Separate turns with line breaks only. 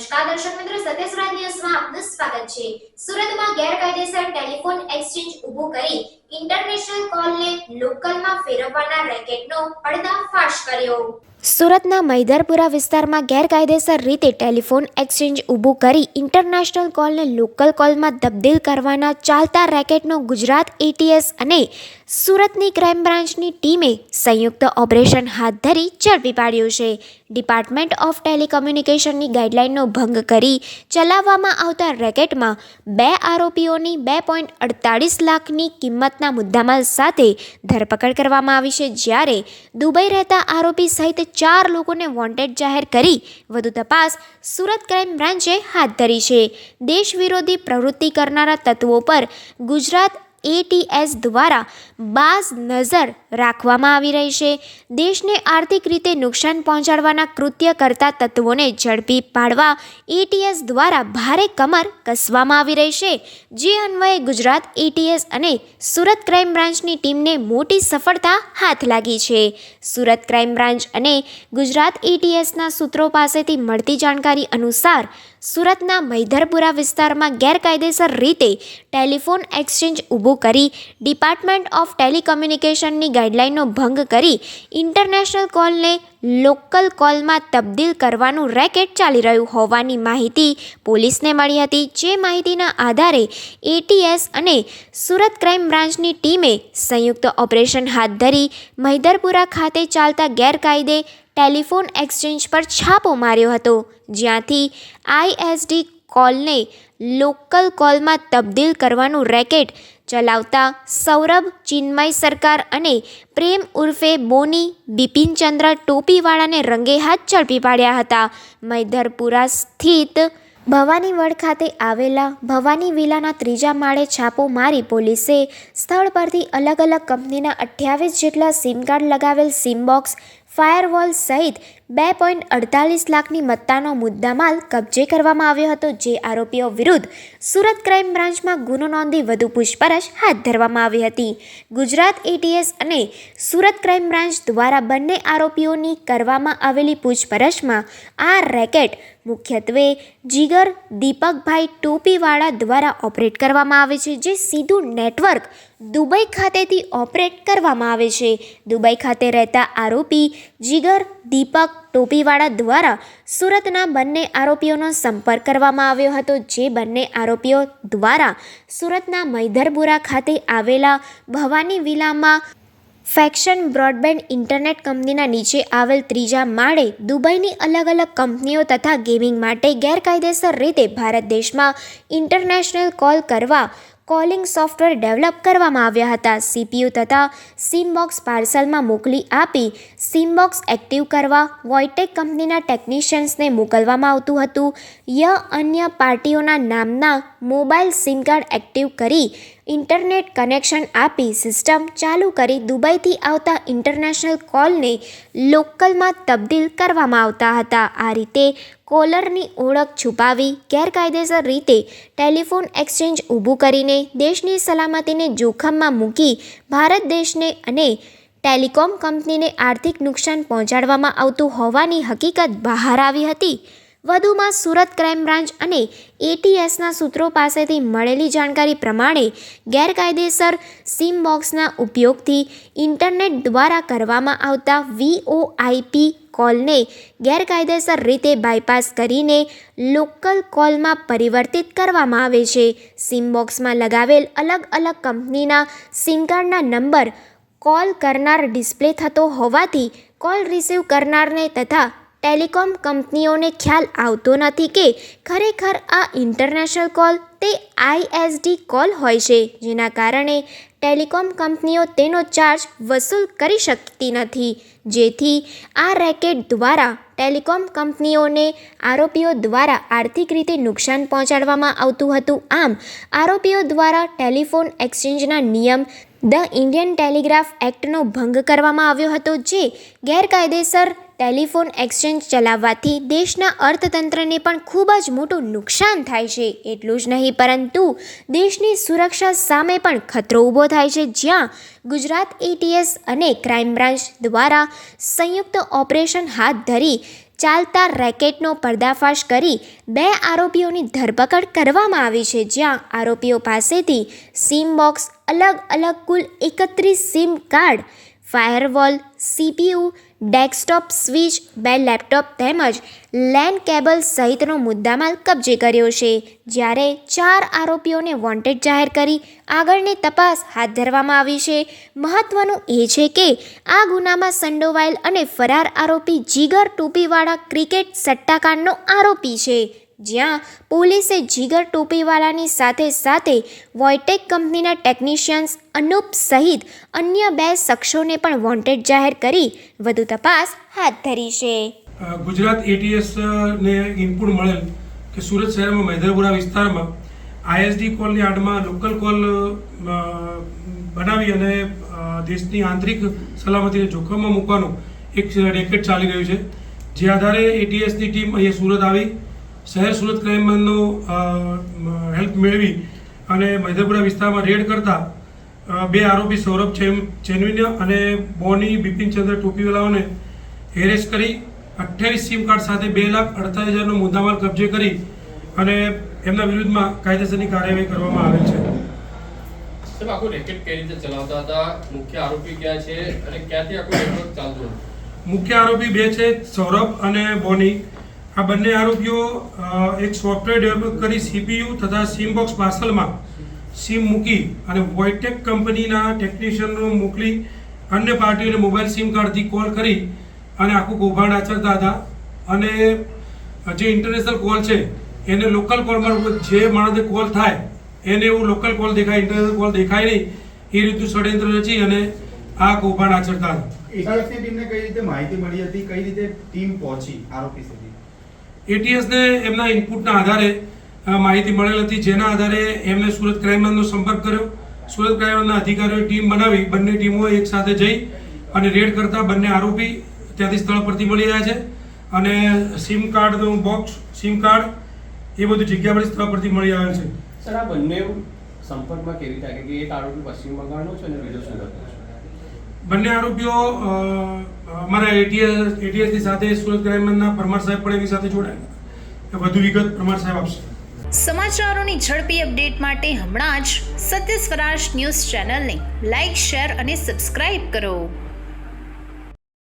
નમસ્કાર દર્શક મિત્રો સત્યસરાજ ન્યૂઝમાં આપનું સ્વાગત છે. સુરતમાં ગેરકાયદેસર ટેલિફોન એક્સચેન્જ ઊભું કરી ઇન્ટરનેશનલ કોલને લોકલમાં ફેરવવાના રેકેટનો પડદાફાશ કર્યો. સુરતના મૈદરપુરા વિસ્તારમાં ગેરકાયદેસર રીતે ટેલિફોન એક્સચેન્જ ઊભું કરી ઇન્ટરનેશનલ કોલને લોકલ કોલમાં તબદીલ કરવાના ચાલતા રેકેટનો ગુજરાત એટીએસ અને સુરતની ક્રાઇમ બ્રાન્ચની ટીમે સંયુક્ત ઓપરેશન હાથ ધરી ઝડપી પાડ્યું છે. ડિપાર્ટમેન્ટ ઓફ ટેલિકોમ્યુનિકેશનની ગાઈડલાઇનનો ભંગ કરી ચલાવવામાં આવતા રેકેટમાં બે આરોપીઓની બે પોઈન્ટ અડતાળીસ લાખની કિંમતના મુદ્દામાલ સાથે ધરપકડ કરવામાં આવી છે. જ્યારે દુબઈ રહેતા આરોપી સહિત ચાર લોકોને વોન્ટેડ જાહેર કરી વધુ તપાસ સુરત ક્રાઇમ બ્રાન્ચે હાથ ધરી છે. દેશ વિરોધી પ્રવૃત્તિ કરનારા તત્વો પર ગુજરાત એટીએસ દ્વારા બાઝ નજર રાખવામાં આવી રહી છે. દેશને આર્થિક રીતે નુકસાન પહોંચાડવાના કૃત્ય કરતા તત્વોને ઝડપી પાડવા એટીએસ દ્વારા ભારે કમર કસવામાં આવી રહી છે. જે અન્વયે ગુજરાત એટીએસ અને સુરત ક્રાઇમ બ્રાન્ચની ટીમને મોટી સફળતા હાથ લાગી છે. સુરત ક્રાઇમ બ્રાન્ચ અને ગુજરાત એટીએસના સૂત્રો પાસેથી મળતી જાણકારી અનુસાર સુરતના મૈધરપુરા વિસ્તારમાં ગેરકાયદેસર રીતે ટેલિફોન એક્સચેન્જ ઊભું કરી ડિપાર્ટમેન્ટ ઓફ ટેલિકમ્યુનિકેશનની ગાઈડલાઇનનો ભંગ કરી ઇન્ટરનેશનલ કોલને લોકલ કોલમાં તબદીલ કરવાનું રેકેટ ચાલી રહ્યું હોવાની માહિતી પોલીસને મળી હતી. જે માહિતીના આધારે એટીએસ અને સુરત ક્રાઇમ બ્રાન્ચની ટીમે સંયુક્ત ઓપરેશન હાથ ધરી મૈદરપુરા ખાતે ચાલતા ગેરકાયદે ટેલિફોન એક્સચેન્જ પર છાપો માર્યો હતો, જ્યાંથી આઈએસડી કોલને લોકલ કોલમાં તબદીલ કરવાનું રેકેટ ચલાવતા સૌરભ, ચિન્મય સરકાર અને પ્રેમ ઉર્ફે બોની, બિપિનચંદ્ર ટોપીવાળાને રંગે હાથ ઝડપી પાડ્યા હતા. મૈધરપુરા સ્થિત ભવાનીવડ ખાતે આવેલા ભવાની વિલાના ત્રીજા માળે છાપો મારી પોલીસે સ્થળ પરથી અલગ અલગ કંપનીના અઠ્યાવીસ જેટલા સિમ કાર્ડ લગાવેલ સિમ બોક્સ ફાયરવોલ સહિત બે પોઈન્ટ અડતાલીસ લાખની મત્તાનો મુદ્દામાલ કબજે કરવામાં આવ્યો હતો, જે આરોપીઓ વિરુદ્ધ સુરત ક્રાઇમ બ્રાન્ચમાં ગુનો નોંધી વધુ પૂછપરછ હાથ ધરવામાં આવી હતી. ગુજરાત એટીએસ અને સુરત ક્રાઇમ બ્રાન્ચ દ્વારા બંને આરોપીઓની કરવામાં આવેલી પૂછપરછમાં આ રેકેટ મુખ્યત્વે જીગર દીપકભાઈ ટોપીવાળા દ્વારા ઓપરેટ કરવામાં આવે છે, જે સીધું નેટવર્ક દુબઈ ખાતેથી ઓપરેટ કરવામાં આવે છે. દુબઈ ખાતે રહેતા આરોપી જીગર, દીપક, ટોપીવાળા દ્વારા સુરતના બંને આરોપીઓનો સંપર્ક કરવામાં આવ્યો હતો, જે બંને આરોપીઓ દ્વારા સુરતના મૈધરપુરા ખાતે આવેલા ભવાની વિલામાં ફેક્શન બ્રોડબેન્ડ ઇન્ટરનેટ કંપનીના નીચે આવેલ ત્રીજા માળે દુબઈની અલગ અલગ કંપનીઓ તથા ગેમિંગ માટે ગેરકાયદેસર રીતે ભારત દેશમાં ઇન્ટરનેશનલ કોલ કરવા કોલિંગ સોફ્ટવેર ડેવલપ કરવામાં આવ્યા હતા. સીપીયુ તથા સીમબોક્સ પાર્સલમાં મોકલી આપી સીમબોક્સ એક્ટિવ કરવા વોઇટેક કંપનીના ટેકનિશિયન્સને મોકલવામાં આવતું હતું. ય અન્ય પાર્ટીઓના નામના મોબાઈલ સિમ કાર્ડ એક્ટિવ કરી ઇન્ટરનેટ કનેક્શન આપી સિસ્ટમ ચાલુ કરી દુબઈથી આવતા ઇન્ટરનેશનલ કોલને લોકલમાં તબદીલ કરવામાં આવતા હતા. આ રીતે કોલરની ઓળખ છુપાવી ગેરકાયદેસર રીતે ટેલિફોન એક્સચેન્જ ઊભું કરીને દેશની સલામતીને જોખમમાં મૂકી ભારત દેશને અને ટેલિકોમ કંપનીને આર્થિક નુકસાન પહોંચાડવામાં આવતું હોવાની હકીકત બહાર આવી હતી. વધુમાં સુરત ક્રાઇમ બ્રાન્ચ અને એટીએસના સૂત્રો પાસેથી મળેલી જાણકારી પ્રમાણે ગેરકાયદેસર સિમ બોક્સના ઉપયોગથી ઇન્ટરનેટ દ્વારા કરવામાં આવતા વીઓઆઈપી કોલને ગેરકાયદેસર રીતે બાયપાસ કરીને લોકલ કોલમાં પરિવર્તિત કરવામાં આવે છે. સિમ બોક્સમાં લગાવેલ અલગ અલગ કંપનીના સિમ કાર્ડના નંબર કોલ કરનાર ડિસ્પ્લે થતો હોવાથી કોલ રિસીવ કરનારને તથા ટેલિકોમ કંપનીઓને ખ્યાલ આવતો નથી કે ખરેખર આ ઇન્ટરનેશનલ કોલ તે આઈએસડી કોલ હોય છે, જેના કારણે ટેલિકોમ કંપનીઓ તેનો ચાર્જ વસૂલ કરી શકતી નથી. જેથી આ રેકેટ દ્વારા ટેલિકોમ કંપનીઓને આરોપીઓ દ્વારા આર્થિક રીતે નુકસાન પહોંચાડવામાં આવતું હતું. આમ, આરોપીઓ દ્વારા ટેલિફોન એક્સચેન્જના નિયમ ધ ઇન્ડિયન ટેલિગ્રાફ એક્ટનો ભંગ કરવામાં આવ્યો હતો, જે ગેરકાયદેસર ટેલિફોન એક્સચેન્જ ચલાવવાથી દેશના અર્થતંત્રને પણ ખૂબ જ મોટું નુકસાન થાય છે. એટલું જ નહીં, પરંતુ દેશની સુરક્ષા સામે પણ ખતરો ઊભો થાય છે, જ્યાં ગુજરાત એટીએસ અને ક્રાઇમ બ્રાન્ચ દ્વારા સંયુક્ત ઓપરેશન હાથ ધરી ચાલતા રેકેટનો પર્દાફાશ કરી બે આરોપીઓની ધરપકડ કરવામાં આવી છે, જ્યાં આરોપીઓ પાસેથી સિમ બોક્સ અલગ અલગ કુલ એકત્રીસ SIM card, firewall CPU desktop, switch, બે લેપટોપ તેમજ લેન કેબલ સહિતનો મુદ્દામાલ કબજે કર્યો છે. જ્યારે ચાર આરોપીઓને વોન્ટેડ જાહેર કરી આગળની તપાસ હાથ ધરવામાં આવી છે. મહત્વનું એ છે કે આ ગુનામાં સંડોવાયેલ અને ફરાર આરોપી જીગર ટોપીવાળા ક્રિકેટ સટ્ટાકાંડનો આરોપી છે. જ્યાં પોલીસે જીગર ટોપીવાલાની સાથે સાથે વોયટેક કંપનીના ટેકનિશિયન્સ અનુપ સહિત અન્ય બે શખ્સોને પણ વોન્ટેડ જાહેર કરી વધુ તપાસ હાથ ધરી છે.
ગુજરાત એટીએસ ને ઇનપુટ મળેલ કે સુરત શહેરમાં મૈદરપુરા વિસ્તારમાં આઈએસડી કોલની આડમાં લોકલ કોલ બનાવી અને દેશની આંતરિક સલામતીને જોખમમાં મૂકવાનું એક રેકેટ ચાલી રહ્યું છે. જે આધારે એટીએસની ટીમ અહીંયા સુરત આવી શહેર સુરત ક્રાઇમનો હેલ્પ મેળવી અને મૈદરપુરા વિસ્તારમાં રેડ કરતા બે આરોપી સૌરભ ચેમ અને બોની બિપિનચંદ્ર ટોપીવાલાઓને એરેસ્ટ કરી અઠ્યાવીસ સિમ કાર્ડ સાથે બે લાખ અડતાલીસ હજારનો મુદ્દામાલ કબજે કરી અને એમના વિરુદ્ધમાં કાયદેસરની કાર્યવાહી કરવામાં આવેલ છે.
સાહેબ આખું રેકેટ કઈ રીતે ચલાવતા હતા? મુખ્ય આરોપી ક્યાં છે? અને ક્યાંથી આખું નેટવર્ક ચાલતું
મુખ્ય આરોપી બે છે સૌરભ અને બોની. આ બંને આરોપીઓ એક સોફ્ટવેર ડેવલપ કરી સીપીયુ તથા સીમ બોક્સ પાર્સલમાં સિમ મૂકી અને વોઇટેક કંપનીના ટેકનિશિયનો મોકલી અન્ય પાર્ટીઓને મોબાઈલ સિમ કાર્ડથી કોલ કરી અને આખું કૌભાંડ આચરતા હતા. અને જે ઇન્ટરનેશનલ કોલ છે, એને લોકલ કોલમાં જે માણસે કોલ થાય, એને એવું લોકલ કોલ દેખાય ઇન્ટરનેશનલ કોલ દેખાય નહીં, એ રીતનું ષડયંત્ર રચી અને આ કૌભાંડ આચરતા હતા.
કઈ રીતે માહિતી મળી હતી? કઈ રીતે ટીમ પહોંચી આરોપી સુધી?
એટીએસને એમના ઇનપુટના આધારે માહિતી મળેલ હતી, જેના આધારે એમને સુરત ક્રાઇમનો સંપર્ક કર્યો. સુરત ક્રાઇમના અધિકારીઓએ ટીમ બનાવી, બંને ટીમો એક સાથે જઈ અને રેડ કરતા બંને આરોપી ત્યાંથી સ્થળ પરથી મળી રહ્યા છે. અને સિમ કાર્ડનું બોક્સ સિમ કાર્ડ એ બધું જગ્યા પરથી સ્થળ પરથી મળી આવેલ છે.
સર, આ બંને સંપર્કમાં કેવી રીતે કે એક આરોપી પશ્ચિમ બંગાળનો છે અને બીજો સુરતનો છે.
બંને આરોપીઓ અમારા એટીએસ એટીએસની સાથે સુરત ક્રાઇમના પરમાર સાહેબ પણ એની સાથે જોડાયેલા વધુ વિગત પરમાર સાહેબ આપશે.
સમાચારોની ઝડપી અપડેટ માટે હમણાં જ સત્ય સ્વરાજ ન્યૂઝ ચેનલને લાઇક, શેર અને સબસ્ક્રાઇબ કરો.